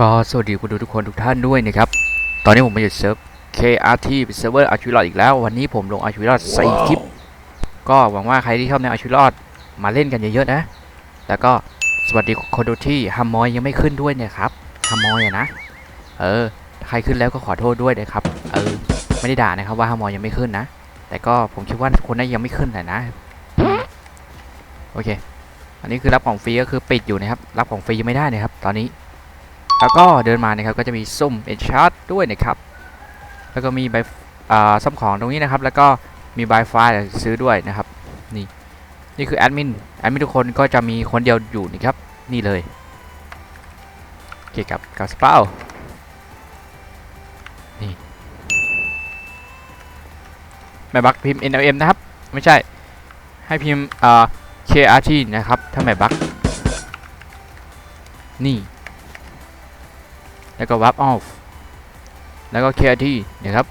ก็สวัสดีคุณดูทุกคนทุกท่านด้วยนะครับ ตอนนี้ผมมาอยู่เซิร์ฟ KRT เป็นเซิร์ฟเวอร์อาชีวรอดอีกแล้ว วันนี้ผมลงอาชีวรอดใส่คลิป ก็หวังว่าใครที่ชอบแนวอาชีวรอดมาเล่นกันเยอะๆนะ แล้วก็สวัสดีคนดูที่ฮัมมอยยังไม่ขึ้นด้วยเนะครับฮัมมอยอะนะ เออ ใครขึ้นแล้วก็ขอโทษด้วยนะครับ เออ ไม่ได้ด่านะครับว่าฮัมมอยยังไม่ขึ้นนะ แต่ก็ผมคิดว่าคนน่ายังไม่ขึ้นแหละนะ โอเค อันนี้คือรับของฟรีก็คือปิดอยู่นะครับ รับของฟรียังไม่ได้นะครับ ตอนนี้ แล้วก็เดินมานะครับก็จะมีซุ่มเอ็นชาร์ตด้วยนะครับ แล้วก็มีใบซ่อมของตรงนี้นะครับ แล้วก็มีใบไฟล์ซื้อด้วยนะครับ นี่นี่คือแอดมินแอดมินทุกคนก็จะมีคนเดียวอยู่นี่ครับ นี่เลยเกี่ยวกับกับสเปานี่ไม่บักพิมพ์ NLM นะครับ ไม่ใช่ให้พิมพ์อ่า KRT นะครับ ถ้าไม่บักนี่ แล้วก็ wrap off แล้วก็ KRT นะครับ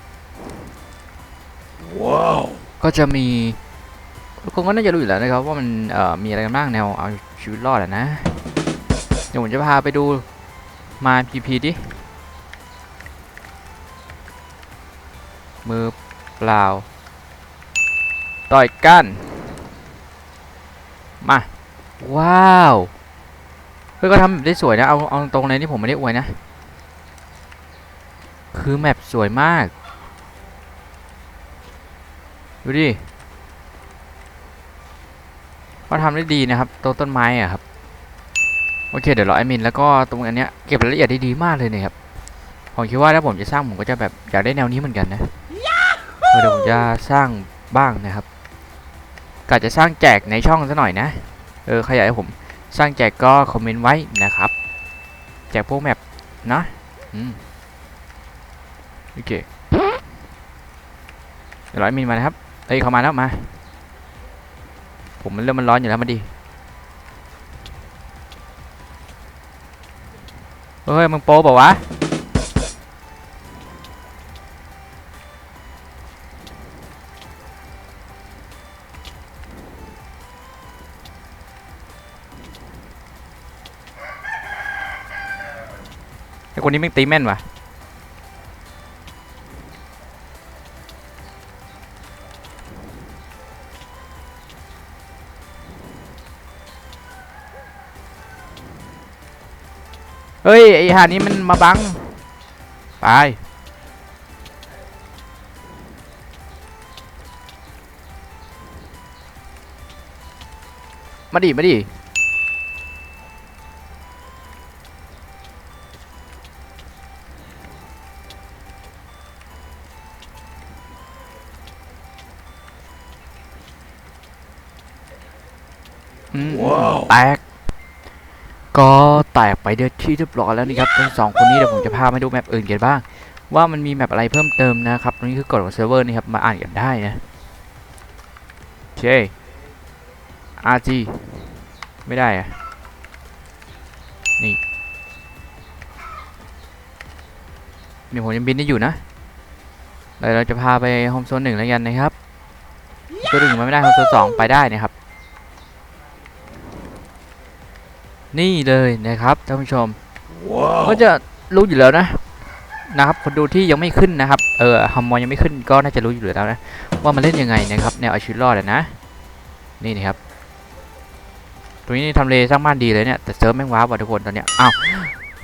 ว้าวก็จะมีทุกคนก็น่าจะรู้อยู่แล้วนะครับว่ามันเอ่อมีอะไรกันบ้างแนวเอาชีวิตรอดอะนะ เดี๋ยวผมจะพาไปดูมาพีพีดิมือเปล่า ต่อยกัน มา ว้าว เฮ้ยก็ทำได้สวยนะ เอาเอาตรงๆเลยนี่ผมไม่ได้อวยนะ คือแมปสวยมาก ดูดิเขาทำได้ดีนะครับต้นต้นไม้อะครับ โอเค เดี๋ยวรอแอดมินแล้วก็ตรงอันเนี้ยเก็บรายละเอียดได้ดีมากเลยเนี่ยครับ ผมคิดว่าถ้าผมจะสร้างผมก็จะแบบอยากได้แนวนี้เหมือนกันนะเดี๋ยวผมจะสร้างบ้างนะครับกะจะสร้างแจกในช่องซะหน่อยนะ เออใครอยากให้ผม สร้างแจกก็คอมเมนต์ไว้นะครับ แจกพวกแมปนะอืม โอเคเดี๋ยวร้อยมินมานะครับเอ้ยเข้ามาแล้วมา ผมมันเริ่มมันร้อนอยู่แล้วมาดิเฮ้ยมึงโป๊เปล่าวะไอ้คนนี้แม่ตีแม่นว่ะ เฮ้ย ไอ้หานี้มันมาบัง ตาย มาดิ มาดิอืมว้าวแตกก็แตกไปเดือที่เรียบร้อยแล้วนี่ครับทั้งสองคนนี้เดี๋ยวผมจะพามาดูแมปอื่นกันบ้าง ว่ามันมีแมปอะไรเพิ่มเติมนะครับตรงนี้คือกฎของเซิร์ฟเวอร์นี่ครับมาอ่านกันได้นะโอเค RG ไม่ได้อะนี่มีผมยังบินได้อยู่นะเดี๋ยวเราจะพาไปโฮมโซนหนึ่งแล้วกันนะครับโซนหนึ่งมันไม่ได้โฮมโซนสองไปได้นะครับ นี่เลยนะครับท่านผู้ชมว้าวก็จะรู้อยู่แล้วนะนะครับคนดูที่ยังไม่ขึ้นนะครับเออฮัมมอยังไม่ขึ้นก็น่าจะรู้อยู่แล้วนะว่ามันเล่นยังไงนะครับแนวเอาชีวิตรอดอะนะ นี่นะครับตรงนี้นี่ทำเลสร้างบ้านดีเลยเนี่ยแต่เซิร์ฟแม่งว้าวว่ะทุกคนตอนเนี้ยอ้าว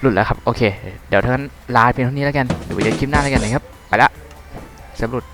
หลุดแล้วครับโอเค เดี๋ยวท่านลาเพียงเท่านี้แล้วกันเดี๋ยวไว้เจอคลิปหน้าแล้วกันนะครับไปละเซิร์ฟหลุด